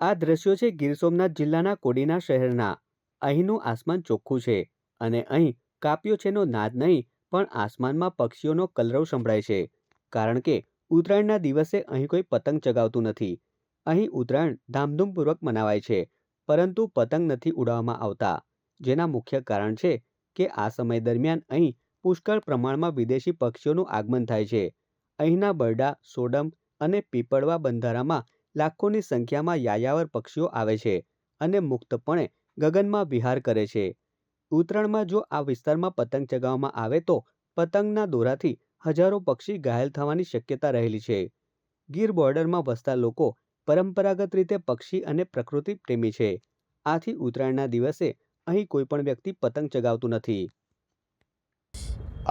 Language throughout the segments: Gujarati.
આ દ્રશ્યો છે ગીર સોમનાથ જિલ્લાના કોડીના શહેરના. અહીંનું આસમાન ચોખ્ખું છે અને અહીં કાપ્યો છેનો નાદ નહીં, પણ આસમાનમાં પક્ષીઓનો કલરવ સંભળાય છે. કારણ કે ઉત્તરાયણના દિવસે અહીં કોઈ પતંગ ચગાવતું નથી. અહીં ઉત્તરાયણ ધામધૂમપૂર્વક મનાવાય છે, પરંતુ પતંગ નથી ઉડાવવામાં આવતા. જેના મુખ્ય કારણ છે કે આ સમય દરમિયાન અહીં પુષ્કળ પ્રમાણમાં વિદેશી પક્ષીઓનું આગમન થાય છે. અહીંના બરડા, સોડમ અને પીપળવા બંધારામાં લાખોની સંખ્યામાં યાયાવર પક્ષીઓ આવે છે અને મુક્તપણે ગગનમાં વિહાર કરે છે. ઉત્તરાયણમાં જો આ વિસ્તારમાં પતંગ ચગાવવામાં આવે તો પતંગના દોરાથી હજારો પક્ષી ઘાયલ થવાની શક્યતા રહેલી છે. ગીર બોર્ડરમાં વસતા લોકો પરંપરાગત રીતે પક્ષી અને પ્રકૃતિ પ્રેમી છે. આથી ઉત્તરાયણના દિવસે અહીં કોઈ પણ વ્યક્તિ પતંગ ચગાવતું નથી.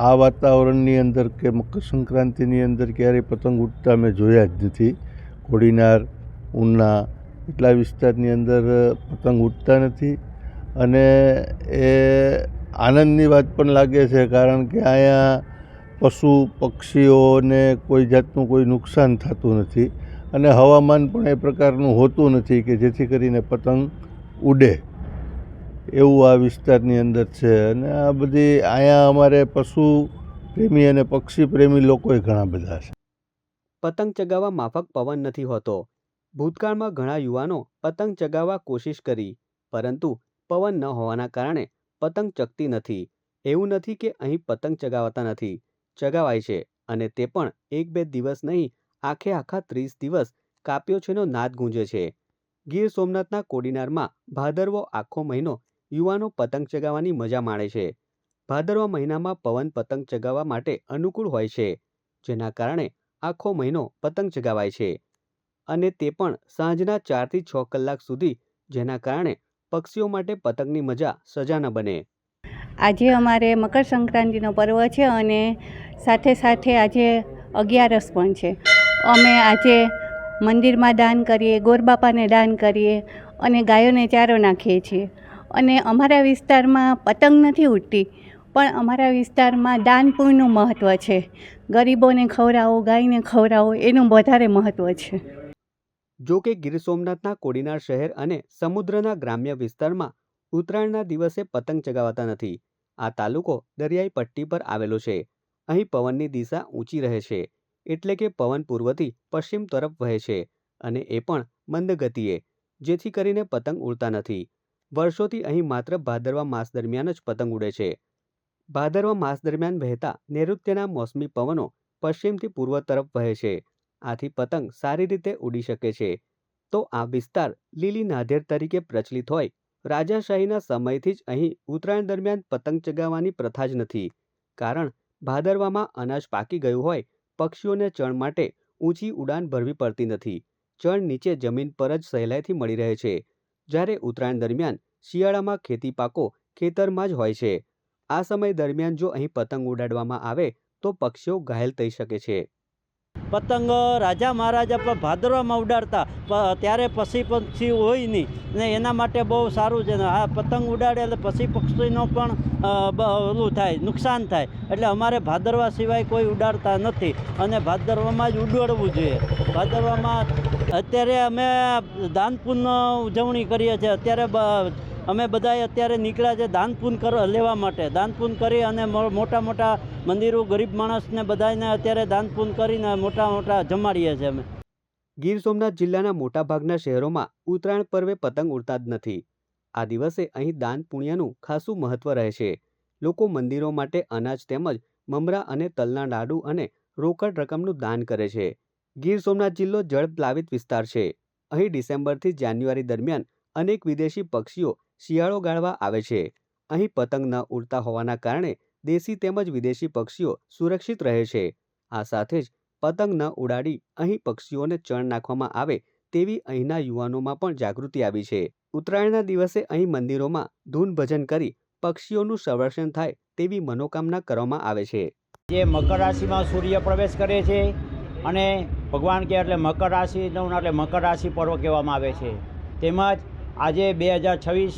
આ વાતાવરણની અંદર કે મકર સંક્રાંતિની અંદર ક્યારેય પતંગ ઉડતા મેં જોયા જ નથી. કોડીનાર ઉના એટલા વિસ્તારની અંદર પતંગ ઉડતા નથી. અને એ આનંદની વાત પણ લાગે છે, કારણ કે અહીંયા પશુ, પક્ષીઓને કોઈ જાતનું કોઈ નુકસાન થતું નથી. અને હવામાન પણ એ પ્રકારનું હોતું નથી કે જેથી કરીને પતંગ ઉડે. એવું આ વિસ્તારની અંદર છે. અને આ બધી અહીંયા અમારે પશુ પ્રેમી અને પક્ષી પ્રેમી લોકોય ઘણા બધા છે. પતંગ ચગાવવા માફક પવન નથી હોતો. ભૂતકાળમાં ઘણા યુવાનો પતંગ ચગાવવા કોશિશ કરી, પરંતુ પવન ન હોવાના કારણે પતંગ ચગતી નથી. એવું નથી કે અહીં પતંગ ચગાવતા નથી. ચગાવાય છે અને તે પણ એક બે દિવસ નહીં, આખે આખા ત્રીસ દિવસ કાપ્યો છેનો નાદ ગુંજે છે. ગીર સોમનાથના કોડીનારમાં ભાદરવો આખો મહિનો યુવાનો પતંગ ચગાવવાની મજા માણે છે. ભાદરવા મહિનામાં પવન પતંગ ચગાવવા માટે અનુકૂળ હોય છે, જેના કારણે આખો મહિનો પતંગ ચગાવાય છે અને તે પણ સાંજના ચારથી છ કલાક સુધી, જેના કારણે પક્ષીઓ માટે પતંગની મજા સજા ન બને. આજે અમારે મકર સંક્રાંતિનો પર્વ છે અને સાથે સાથે આજે અગિયારસ પણ છે. અમે આજે મંદિરમાં દાન કરીએ, ગોરબાપાને દાન કરીએ અને ગાયોને ચારો નાખીએ છીએ. અને અમારા વિસ્તારમાં પતંગ નથી ઉડતી. પણ અમારા વિસ્તારમાં દાનપુણ્યનું મહત્ત્વ છે. ગરીબોને ખવડાવો, ગાયને ખવડાવો, એનું વધારે મહત્ત્વ છે. જો કે ગીર સોમનાથના કોડીનાર શહેર અને સમુદ્રના ગ્રામ્ય વિસ્તારમાં ઉત્તરાયણના દિવસે પતંગ ચગાવતા નથી. આ તાલુકો દરિયાઈ પટ્ટી પર આવેલો છે. અહીં પવનની દિશા ઊંચી રહે છે, એટલે કે પવન પૂર્વથી પશ્ચિમ તરફ વહે છે અને એ પણ મંદ ગતિએ, જેથી કરીને પતંગ ઉડતા નથી. વર્ષોથી અહીં માત્ર ભાદરવા માસ દરમિયાન જ પતંગ ઉડે છે. ભાદરવા માસ દરમિયાન વહેતા નૈઋત્યના મોસમી પવનો પશ્ચિમથી પૂર્વ તરફ વહે છે. આથી પતંગ સારી રીતે ઉડી શકે છે. તો આ વિસ્તાર લીલી નાધેર તરીકે પ્રચલિત હોય. રાજાશાહીના સમયથી જ અહીં ઉત્તરાયણ દરમિયાન પતંગ ચગાવવાની પ્રથા જ નથી. કારણ ભાદરવામાં અનાજ પાકી ગયું હોય, પક્ષીઓને ચણ માટે ઊંચી ઉડાન ભરવી પડતી નથી. ચણ નીચે જમીન પર જ સહેલાઈથી મળી રહે છે. જ્યારે ઉત્તરાયણ દરમિયાન શિયાળામાં ખેતી પાકો ખેતરમાં જ હોય છે. આ સમય દરમિયાન જો અહીં પતંગ ઉડાડવામાં આવે, તો પક્ષીઓ ઘાયલ થઈ શકે છે. પતંગ રાજા મહારાજા પણ ભાદરવામાં ઉડાડતા ત્યારે પશી પક્ષી હોય નહીં. ને એના માટે બહુ સારું છે આ પતંગ ઉડાડે એટલે પશી પક્ષીનો પણ ઓલું થાય, નુકસાન થાય. એટલે અમારે ભાદરવા સિવાય કોઈ ઉડાડતા નથી અને ભાદરવામાં જ ઉડાડવું જોઈએ. ભાદરવામાં અત્યારે અમે દાન ઉજવણી કરીએ છીએ. અત્યારે અમે બધાએ અત્યારે નીકળ્યા છે દાનપૂન કર, લેવા માટે. દાનપૂન કરી અને મોટા મોટા મંદિરો, ગરીબ માણસને બધાને અત્યારે દાનપૂન કરીને મોટા મોટા જમાડીએ છીએ અમે. ગીર સોમનાથ જિલ્લાના મોટાભાગના શહેરોમાં ઉત્તરાયણ પર્વે પતંગ ઉડતા જ નથી. આ દિવસે અહીં દાન પુણ્યનું ખાસું મહત્વ રહે છે. લોકો મંદિરો માટે અનાજ તેમજ મમરા અને તલના લાડુ અને રોકડ રકમનું દાન કરે છે. ગીર સોમનાથ જિલ્લો જળ પ્લાવિત વિસ્તાર છે. અહીં ડિસેમ્બરથી જાન્યુઆરી દરમિયાન અનેક વિદેશી પક્ષીઓ શિયાળો ગાળવા આવે છે. અહીં પતંગ ન ઉડતા હોવાના કારણે દેશી તેમજ વિદેશી પક્ષીઓ સુરક્ષિત રહે છે. આ સાથે જ પતંગ ન ઉડાડી અહીં પક્ષીઓને ચણ નાખવામાં આવે તેવી અહીંના યુવાનોમાં પણ જાગૃતિ આવી છે. ઉત્તરાયણના દિવસે અહીં મંદિરોમાં ધૂન ભજન કરી પક્ષીઓનું સંરક્ષણ થાય તેવી મનોકામના કરવામાં આવે છે. જે મકર રાશિમાં સૂર્ય પ્રવેશ કરે છે અને ભગવાન કે એટલે મકર રાશિ એટલે મકર રાશિ પર્વ કહેવામાં આવે છે. તેમજ આજે બે હજાર છવ્વીસ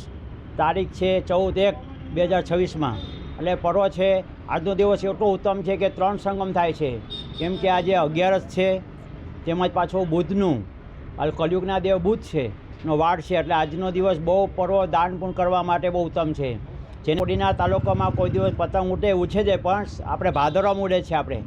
તારીખ છે, ચૌદ એક બે હજાર છવ્વીસમાં. એટલે પર્વ છે, આજનો દિવસ એટલો ઉત્તમ છે કે ત્રણ સંગમ થાય છે. કેમ કે આજે અગિયારસ છે, તેમજ પાછો બુધનું. કલયુગના દેવ બુધ છે, નો વાડ છે, એટલે આજનો દિવસ બહુ પર્વ દાન પણ કરવા માટે બહુ ઉત્તમ છે. જેને તાલુકામાં કોઈ દિવસ પતંગ ઉડે, ઉછે છે પણ આપણે ભાદરવામાં ઉડે છે આપણે.